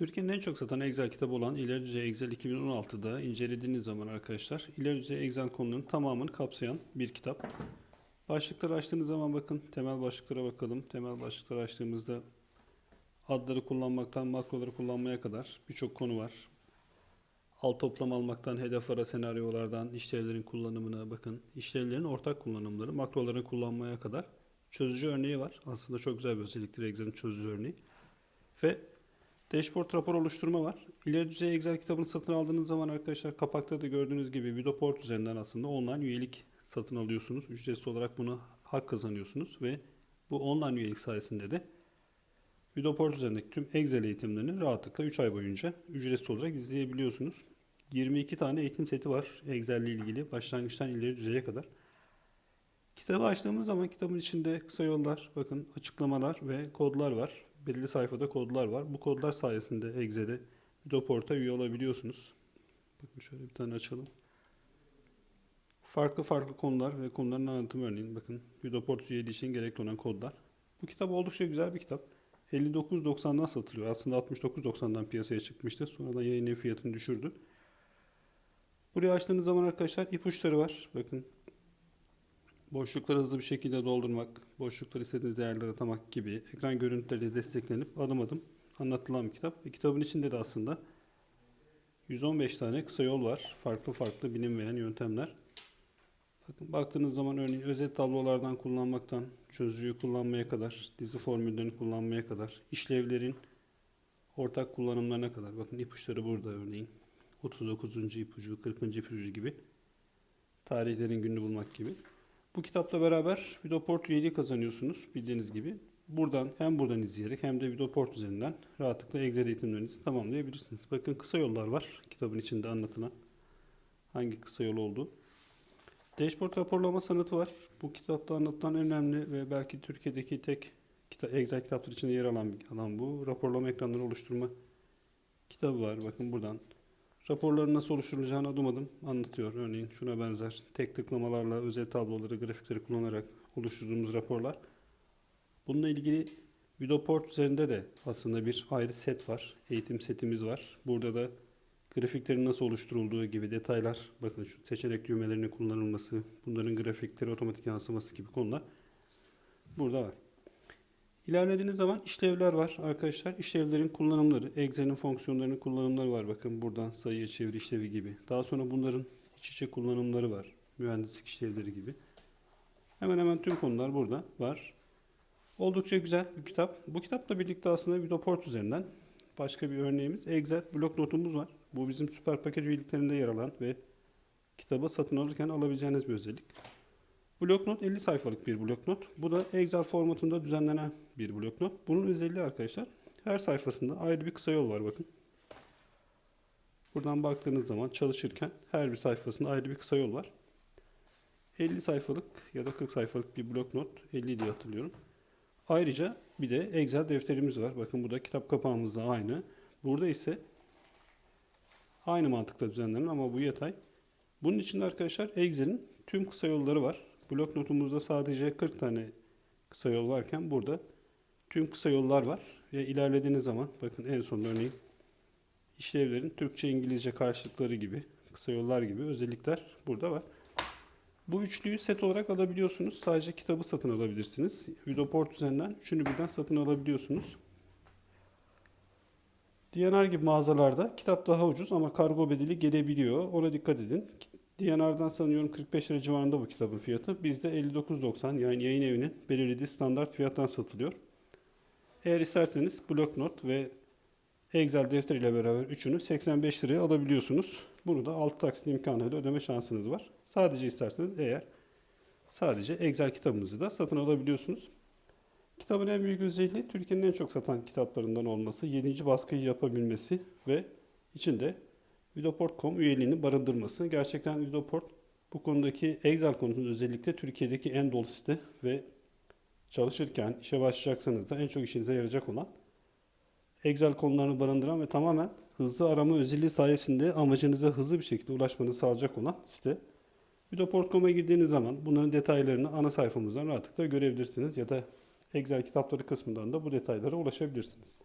Türkiye'nin en çok satan Excel kitabı olan İleri Düzey Excel 2016'da incelediğiniz zaman arkadaşlar ileri düzey Excel konularının tamamını kapsayan bir kitap. Başlıkları açtığınız zaman bakın temel başlıklara bakalım. Temel başlıkları açtığımızda adları kullanmaktan makroları kullanmaya kadar birçok konu var. Alt toplam almaktan hedef ara senaryolardan işlevlerin kullanımına bakın. İşlevlerin ortak kullanımları makroları kullanmaya kadar çözücü örneği var. Aslında çok güzel bir özelliktir Excel'in çözücü örneği. Ve Dashboard rapor oluşturma var. İleri düzey Excel kitabını satın aldığınız zaman arkadaşlar kapakta da gördüğünüz gibi Vidoport üzerinden aslında online üyelik satın alıyorsunuz. Ücretsiz olarak buna hak kazanıyorsunuz ve bu online üyelik sayesinde de Vidoport üzerindeki tüm Excel eğitimlerini rahatlıkla 3 ay boyunca ücretsiz olarak izleyebiliyorsunuz. 22 tane eğitim seti var Excel ile ilgili başlangıçtan ileri düzeye kadar. Kitabı açtığımız zaman kitabın içinde kısa yollar, bakın açıklamalar ve kodlar var. Belirli sayfada kodlar var. Bu kodlar sayesinde Excel'e Vidoport'a üye olabiliyorsunuz. Bakın şöyle bir tane açalım. Farklı farklı konular ve konuların anlatımı örneğin bakın Vidoport üyeliği için gerekli olan kodlar. Bu kitap oldukça güzel bir kitap. 59.90'dan satılıyor. Aslında 69.90'dan piyasaya çıkmıştı. Sonradan yayın fiyatını düşürdü. Buraya açtığınız zaman arkadaşlar ipuçları var. Bakın boşlukları hızlı bir şekilde doldurmak, boşlukları istediğiniz değerlere atamak gibi ekran görüntüleriyle desteklenip adım adım anlatılan bir kitap. Ve kitabın içinde de aslında 115 tane kısa yol var. Farklı farklı bilinmeyen yöntemler. Bakın baktığınız zaman örneğin özet tablolardan kullanmaktan çözücüyü kullanmaya kadar, dizi formüllerini kullanmaya kadar, işlevlerin ortak kullanımlarına kadar. Bakın ipuçları burada örneğin. 39. ipucu, 40. ipucu gibi. Tarihlerin gününü bulmak gibi. Bu kitapla beraber Vidoport üyeliği kazanıyorsunuz bildiğiniz gibi. Buradan hem buradan izleyerek hem de Vidoport üzerinden rahatlıkla Excel eğitimlerinizi tamamlayabilirsiniz. Bakın kısa yollar var kitabın içinde anlatılan. Hangi kısa yol olduğu. Dashboard raporlama sanatı var. Bu kitapta anlatılan önemli ve belki Türkiye'deki tek kita Excel kitapları içinde yer alan bir alan bu. Raporlama ekranları oluşturma kitabı var. Bakın buradan Raporların nasıl oluşturulacağını adım anlatıyor. Örneğin şuna benzer tek tıklamalarla özel tabloları, grafikleri kullanarak oluşturduğumuz raporlar. Bununla ilgili Vidoport üzerinde de aslında bir ayrı set var. Eğitim setimiz var. Burada da grafiklerin nasıl oluşturulduğu gibi detaylar, bakın şu seçenek düğmelerinin kullanılması, bunların grafikleri otomatik yansıması gibi konular burada var. İlerlediğiniz zaman işlevler var arkadaşlar. İşlevlerin kullanımları, Excel'in fonksiyonlarının kullanımları var. Bakın buradan sayıya çevir işlevi gibi. Daha sonra bunların iç içe kullanımları var. Mühendislik işlevleri gibi. Hemen hemen tüm konular burada var. Oldukça güzel bir kitap. Bu kitapla birlikte aslında Vidoport üzerinden başka bir örneğimiz Excel blok notumuz var. Bu bizim süper paket üyeliklerinde yer alan ve kitabı satın alırken alabileceğiniz bir özellik. Bloknot 50 sayfalık bir bloknot. Bu da Excel formatında düzenlenen bir bloknot. Bunun özelliği arkadaşlar her sayfasında ayrı bir kısa yol var bakın. Buradan baktığınız zaman çalışırken her bir sayfasında ayrı bir kısa yol var. 50 sayfalık ya da 40 sayfalık bir bloknot 50 diye hatırlıyorum. Ayrıca bir de Excel defterimiz var. Bakın bu da kitap kapağımızda aynı. Burada ise aynı mantıkla düzenlenen ama bu yatay. Bunun için arkadaşlar Excel'in tüm kısa yolları var. Blok notumuzda sadece 40 tane kısa yol varken burada tüm kısa yollar var. Ve ilerlediğiniz zaman bakın en son örneğin işlevlerin Türkçe İngilizce karşılıkları gibi kısa yollar gibi özellikler burada var. Bu üçlüyü set olarak alabiliyorsunuz. Sadece kitabı satın alabilirsiniz. Vidoport üzerinden üçünü birden satın alabiliyorsunuz. DNR gibi mağazalarda kitap daha ucuz ama kargo bedeli gelebiliyor. Ona dikkat edin. DNR'dan sanıyorum 45 lira civarında bu kitabın fiyatı. Bizde 59.90 yani yayın evinin belirlediği standart fiyattan satılıyor. Eğer isterseniz bloknot ve Excel defter ile beraber üçünü 85 liraya alabiliyorsunuz. Bunu da 6 taksit imkanıyla ödeme şansınız var. Sadece isterseniz eğer sadece Excel kitabımızı da satın alabiliyorsunuz. Kitabın en büyük özelliği Türkiye'nin en çok satan kitaplarından olması, 7. baskıyı yapabilmesi ve içinde Vidoport.com üyeliğini barındırması. Gerçekten Vidoport bu konudaki Excel konusunda özellikle Türkiye'deki en dolu site ve çalışırken işe başlayacaksanız da en çok işinize yarayacak olan Excel konularını barındıran ve tamamen hızlı arama özelliği sayesinde amacınıza hızlı bir şekilde ulaşmanızı sağlayacak olan site. Vidoport.com'a girdiğiniz zaman bunların detaylarını ana sayfamızdan rahatlıkla görebilirsiniz ya da Excel kitapları kısmından da bu detaylara ulaşabilirsiniz.